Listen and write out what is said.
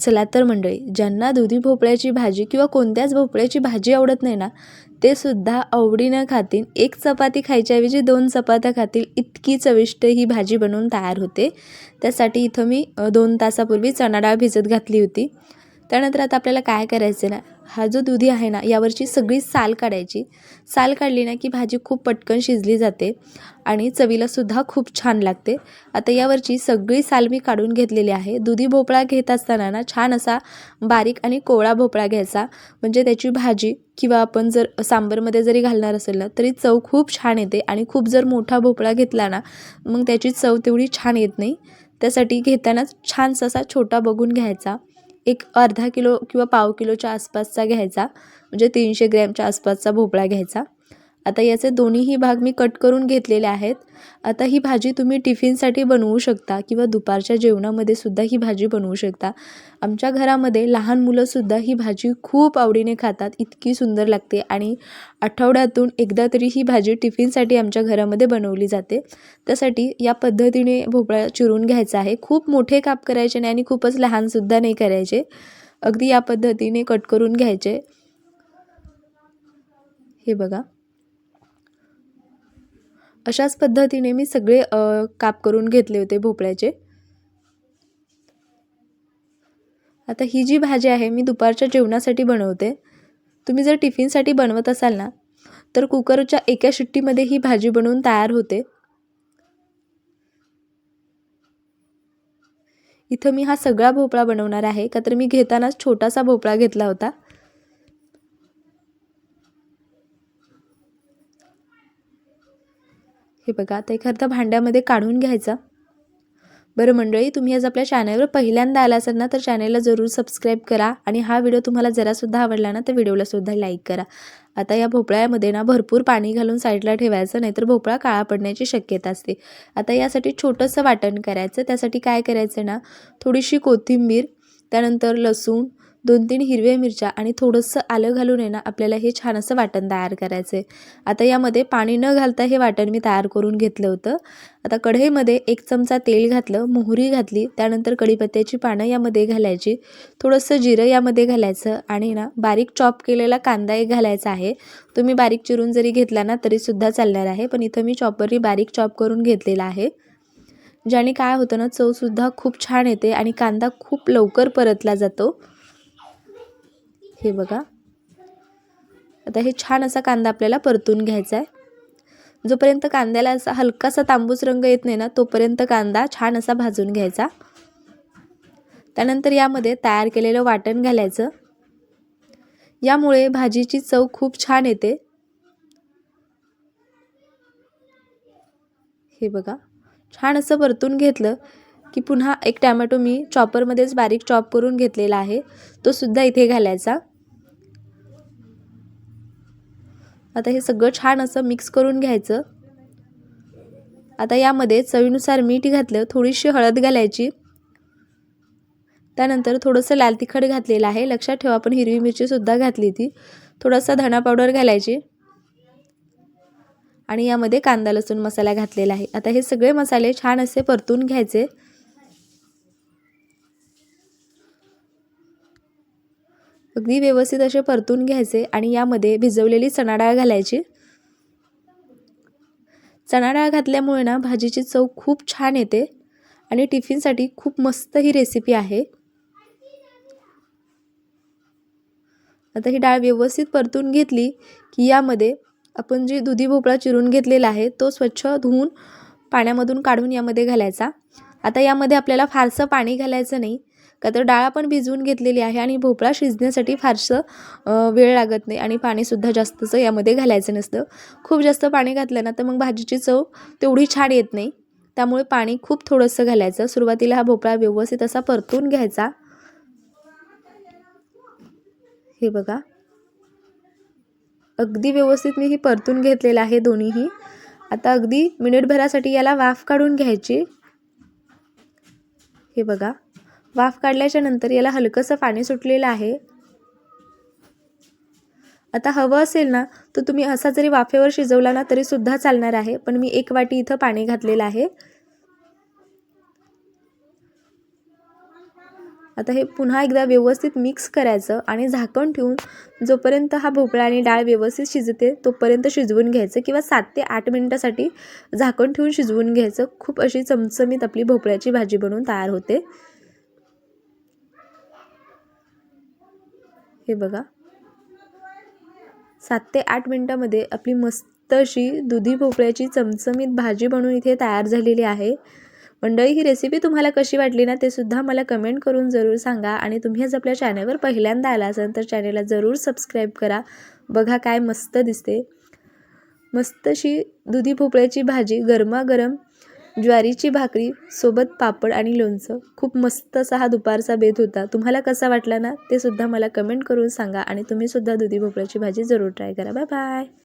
चला तर मंडळी ज्यांना दुधी भोपळ्याची भाजी किंवा कोणत्याच भोपळ्याची भाजी आवडत नाही ना ते सुद्धा आवडीनं खातील. एक चपाती खायच्याऐवजी दोन चपात्या खातील. इतकी चविष्ट ही भाजी बनवून तयार होते. त्यासाठी इथं मी दोन तासापूर्वी चणा डाळ भिजत घातली होती. त्यानंतर आता आपल्याला काय करायचं ना हा जो दुधी आहे ना यावरची सगळी साल काढायची. साल काढली ना की भाजी खूप पटकन शिजली जाते आणि चवीलासुद्धा खूप छान लागते. आता यावरची सगळी साल मी काढून घेतलेली आहे. दुधी भोपळा घेत असताना ना छान असा बारीक आणि कोवळा भोपळा घ्यायचा. म्हणजे त्याची भाजी किंवा आपण जर सांबरमध्ये जरी घालणार असेल ना तरी चव खूप छान येते आणि खूप जर मोठा भोपळा घेतला ना मग त्याची चव तेवढी छान येत नाही. त्यासाठी घेतानाच छानसा असा छोटा बघून घ्यायचा. एक अर्धा किलो किंवा पाव किलोच्या आसपासचा घ्यायचा. म्हणजे तीनशे ग्रॅमच्या आसपासचा भोपळा घ्यायचा. आता याचे दोन्हीही भाग मी कट करून घेतलेले आहेत. आता ही भाजी तुम्ही टिफिनसाठी बनवू शकता किंवा दुपारच्या जेवणामध्ये सुद्धा ही भाजी बनवू शकता. आमच्या घरामध्ये लहान मुलंसुद्धा ही भाजी खूप आवडीने खातात इतकी सुंदर लागते आणि आठवड्यातून एकदा तरी ही भाजी टिफिनसाठी आमच्या घरामध्ये बनवली जाते. त्यासाठी या पद्धतीने भोपळा चिरून घ्यायचा आहे. खूप मोठे काप करायचे नाही आणि खूपच लहानसुद्धा नाही करायचे. अगदी या पद्धतीने कट करून घ्यायचे. हे बघा. अशाच पद्धतीने मी सगळे काप करून घेतले होते भोपळ्याचे. आता ही जी भाजी आहे मी दुपारच्या जेवणासाठी बनवते. तुम्ही जर टिफिनसाठी बनवत असाल ना तर कुकरच्या एका शिट्टीमध्ये ही भाजी बनवून तयार होते. इथं मी हा सगळा भोपळा बनवणार आहे का तर मी घेतानाच छोटासा भोपळा घेतला होता. हे बघा आता एखाद्या भांड्यामध्ये काढून घ्यायचा. बरं मंडळी तुम्ही आज आपल्या चॅनलवर पहिल्यांदा आला असाल ना तर चॅनलला जरूर सबस्क्राईब करा आणि हा व्हिडिओ तुम्हाला जरासुद्धा आवडला ना तर व्हिडिओला सुद्धा लाईक करा. आता या भोपळ्यामध्ये ना भरपूर पाणी घालून साईडला ठेवायचं नाहीतर भोपळा काळा पडण्याची शक्यता असते. आता यासाठी छोटंसं वाटण करायचं. त्यासाठी काय करायचं ना थोडीशी कोथिंबीर त्यानंतर लसूण दोन तीन हिरव्या मिरच्या आणि थोडंसं आलं घालून आहे ना आपल्याला हे छान असं वाटण तयार करायचं आहे आता यामध्ये पाणी न घालता हे वाटण मी तयार करून घेतलं होतं. आता कढईमध्ये एक चमचा तेल घातलं मोहरी घातली त्यानंतर कढीपत्त्याची पानं यामध्ये घालायची थोडंसं जिरं यामध्ये घालायचं आणि ना बारीक चॉप केलेला कांदा एक घालायचा आहे. तुम्ही बारीक चिरून जरी घेतला ना तरीसुद्धा चालणार आहे पण इथं मी चॉपरनी बारीक चॉप करून घेतलेला आहे. ज्याने काय होतं ना चवसुद्धा खूप छान येते आणि कांदा खूप लवकर परतला जातो. हे बघा. आता हे छान असा कांदा आपल्याला परतून घ्यायचा आहे जोपर्यंत कांद्याला असा हलकासा तांबूस रंग येत नाही ना तोपर्यंत कांदा छान असा भाजून घ्यायचा. त्यानंतर यामध्ये तयार केलेलं वाटण घालायचं. यामुळे भाजीची चव खूप छान येते. हे बघा. छान असं परतून घेतलं की पुन्हा एक टॅमॅटो मी चॉपरमध्येच बारीक चॉप करून घेतलेला आहे. तो सुद्धा इथे घालायचा. आता हे सगळं छान असं मिक्स करून घ्यायचं. आता यामध्ये चवीनुसार मीठ घातलं थोडीशी हळद घालायची. त्यानंतर थोडंसं लाल तिखट घातलेलं आहे. लक्षात ठेवा आपण हिरवी मिरचीसुद्धा घातली ती. थोडासा धणा पावडर घालायची. आणि यामध्ये कांदा लसूण मसाला घातलेला आहे. आता हे सगळे मसाले छान असे परतून घ्यायचे. अगदी व्यवस्थित असे परतून घ्यायचे आणि यामध्ये भिजवलेली चणा डाळ घालायची. चणा डाळ घातल्यामुळे ना भाजीची चव खूप छान येते आणि टिफिनसाठी खूप मस्त ही रेसिपी आहे. आता ही डाळ व्यवस्थित परतून घेतली की यामध्ये आपण जी दुधी भोपळा चिरून घेतलेला आहे तो स्वच्छ धुवून पाण्यामधून काढून यामध्ये घालायचा. आता यामध्ये आपल्याला फारसं पाणी घालायचं नाही. का तर डाळ आपण भिजवून घेतलेली आहे आणि भोपळा शिजण्यासाठी फारसं वेळ लागत नाही आणि पाणीसुद्धा जास्तचं यामध्ये घालायचं नसतं. खूप जास्त पाणी घातलं ना तर मग भाजीची चव तेवढी छान येत नाही. त्यामुळे पाणी खूप थोडंसं घालायचं. सुरुवातीला हा भोपळा व्यवस्थित असा परतून घ्यायचा. हे बघा. अगदी व्यवस्थित मी ही परतून घेतलेलं आहे दोन्हीही. आता अगदी मिनिटभरासाठी याला वाफ काढून घ्यायची. हे बघा. वाफ काढल्याच्या नंतर याला हलकंसं पाणी सुटलेलं आहे. आता हवं असेल ना तर तुम्ही असा जरी वाफेवर शिजवला ना तरीसुद्धा चालणार आहे पण मी एक वाटी इथं पाणी घातलेलं आहे. आता हे पुन्हा एकदा व्यवस्थित मिक्स करायचं आणि झाकण ठेवून जोपर्यंत हा भोपळा आणि डाळ व्यवस्थित शिजते तोपर्यंत शिजवून घ्यायचं किंवा सात ते आठ मिनटासाठी झाकण ठेवून शिजवून घ्यायचं. खूप अशी चमचमीत आपली भोपळ्याची भाजी बनवून तयार होते. हे बघा. सात ते आठ मिनटामध्ये आपली मस्त अशी दुधी भोपळ्याची चमचमीत भाजी बनवून इथे तयार झालेली आहे. मंडळी ही रेसिपी तुम्हाला कशी वाटली ना ते सुद्धा मला कमेंट करून जरूर सांगा आणि तुम्ही आज आपल्या चॅनलवर पहिल्यांदा आला असाल तर चॅनलला जरूर सबस्क्राईब करा. बघा काय मस्त दिसते. मस्त अशी दुधी भोपळ्याची भाजी गरमागरम ज्वारीची भाकरी सोबत पापड आणि लोणचं. खूप मस्त असा हा दुपारचा बेत होता. तुम्हाला कसा वाटला ना ते सुद्धा मला कमेंट करून सांगा आणि तुम्हीसुद्धा दुधी भोपळ्याची भाजी जरूर ट्राय करा. Bye bye